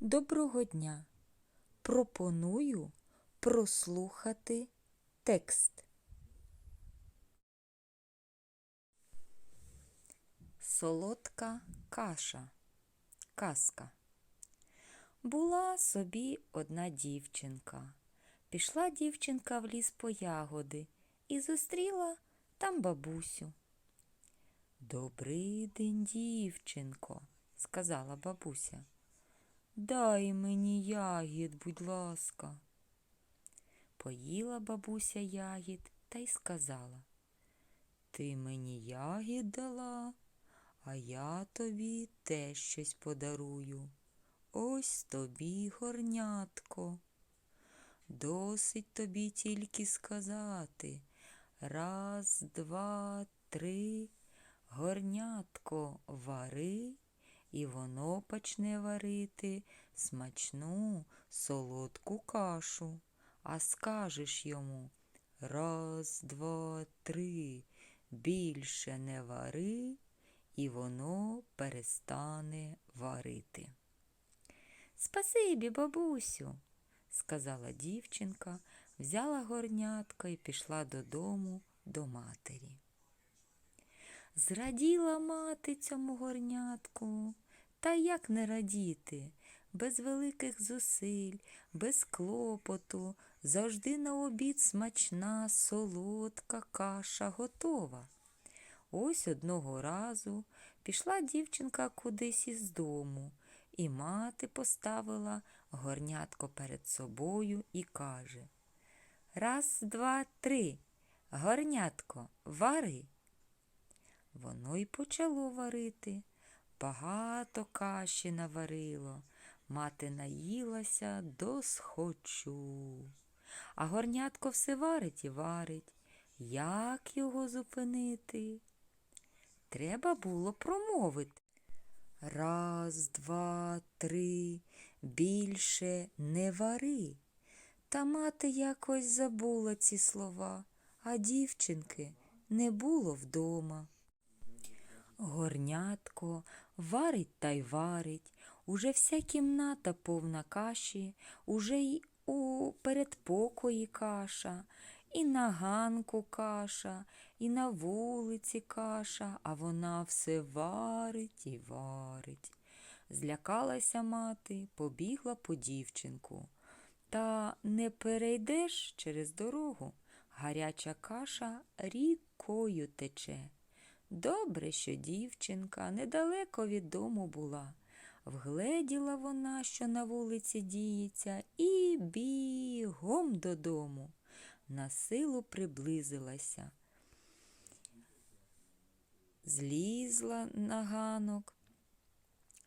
Доброго дня! Пропоную прослухати текст. Солодка каша. Казка. Була собі одна дівчинка. Пішла дівчинка в ліс по ягоди і зустріла там бабусю. Добрий день, дівчинко, сказала бабуся. Дай мені ягід, будь ласка. Поїла бабуся ягід та й сказала. Ти мені ягід дала, а я тобі теж щось подарую. Ось тобі горнятко. Досить тобі тільки сказати. Раз, два, три, горнятко вари, і воно почне варити смачну солодку кашу. А скажеш йому раз, два, три, більше не вари, і воно перестане варити. Спасибі, бабусю, сказала дівчинка, взяла горнятко і пішла додому до матері. Зраділа мати цьому горнятку, та як не радіти, без великих зусиль, без клопоту, завжди на обід смачна, солодка каша готова. Ось одного разу пішла дівчинка кудись із дому, і мати поставила горнятко перед собою і каже Раз, два, три, горнятко, вари. Воно й почало варити. Багато каші наварило. Мати наїлася до схочу. А горнятко все варить і варить. Як його зупинити? Треба було промовити. Раз, два, три, більше не вари. Та мати якось забула ці слова, а дівчинки не було вдома. Горнятко варить та й варить, уже вся кімната повна каші, уже й у передпокої каша, і на ганку каша, і на вулиці каша, а вона все варить і варить. Злякалася мати, побігла по дівчинку. Та не перейдеш через дорогу. Гаряча каша рікою тече. Добре, що дівчинка недалеко від дому була. Вгледіла вона, що на вулиці діється, і бігом додому. На силу приблизилася. Злізла на ганок,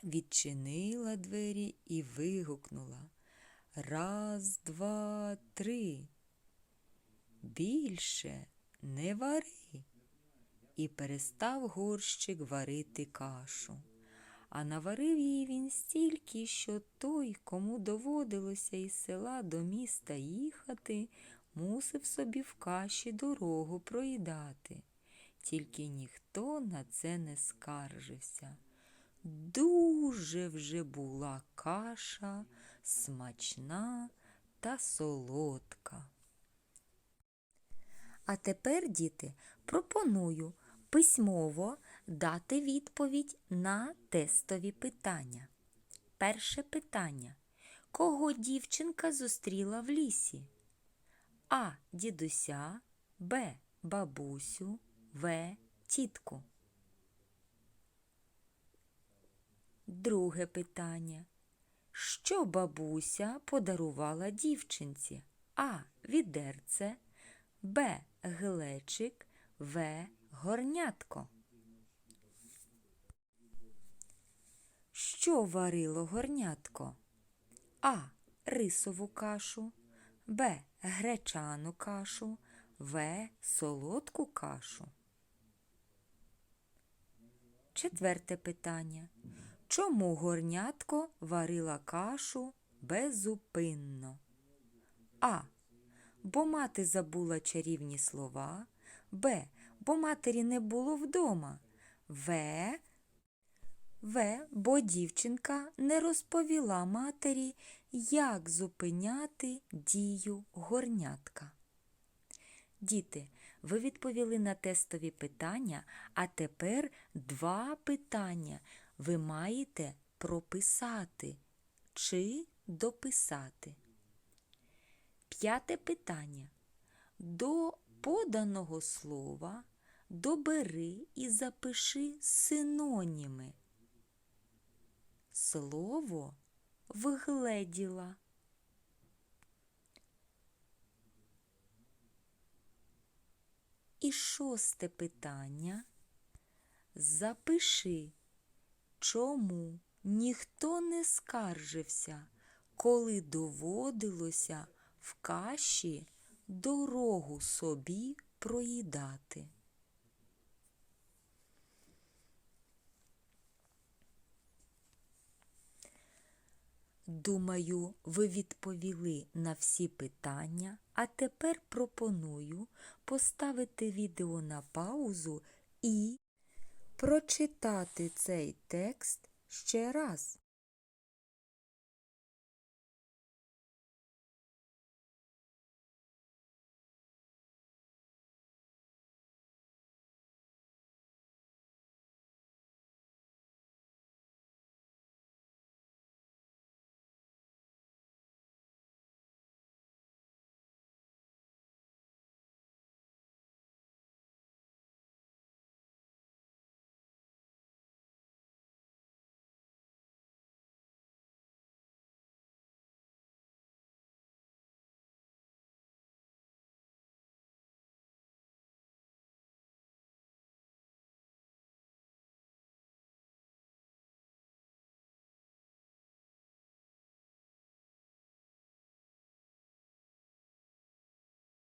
відчинила двері і вигукнула. Раз, два, три. Більше не вари. І перестав горщик варити кашу. А наварив її він стільки, що той, кому доводилося із села до міста їхати, мусив собі в каші дорогу проїдати. Тільки ніхто на це не скаржився. Дуже вже була каша смачна та солодка. А тепер, діти, пропоную письмово дати відповідь на тестові питання. Перше питання. Кого дівчинка зустріла в лісі? А. Дідуся, Б. Бабусю, В. Тітку. Друге питання. Що бабуся подарувала дівчинці? А. Відерце, Б. Глечик, В. Горнятко. Що варило горнятко? А. Рисову кашу, Б. Гречану кашу, В. Солодку кашу. Четверте питання. Чому горнятко варила кашу безупинно? А. Бо мати забула чарівні слова. Б. Бо матері не було вдома. В. В. Бо дівчинка не розповіла матері, як зупиняти дію горнятка. Діти, ви відповіли на тестові питання, а тепер два питання ви маєте прописати чи дописати. П'яте питання. До поданого слова добери і запиши синоніми. Слово вгледіла. І шосте питання. Запиши, чому ніхто не скаржився, коли доводилося в каші дорогу собі проїдати. Думаю, ви відповіли на всі питання, а тепер пропоную поставити відео на паузу і прочитати цей текст ще раз.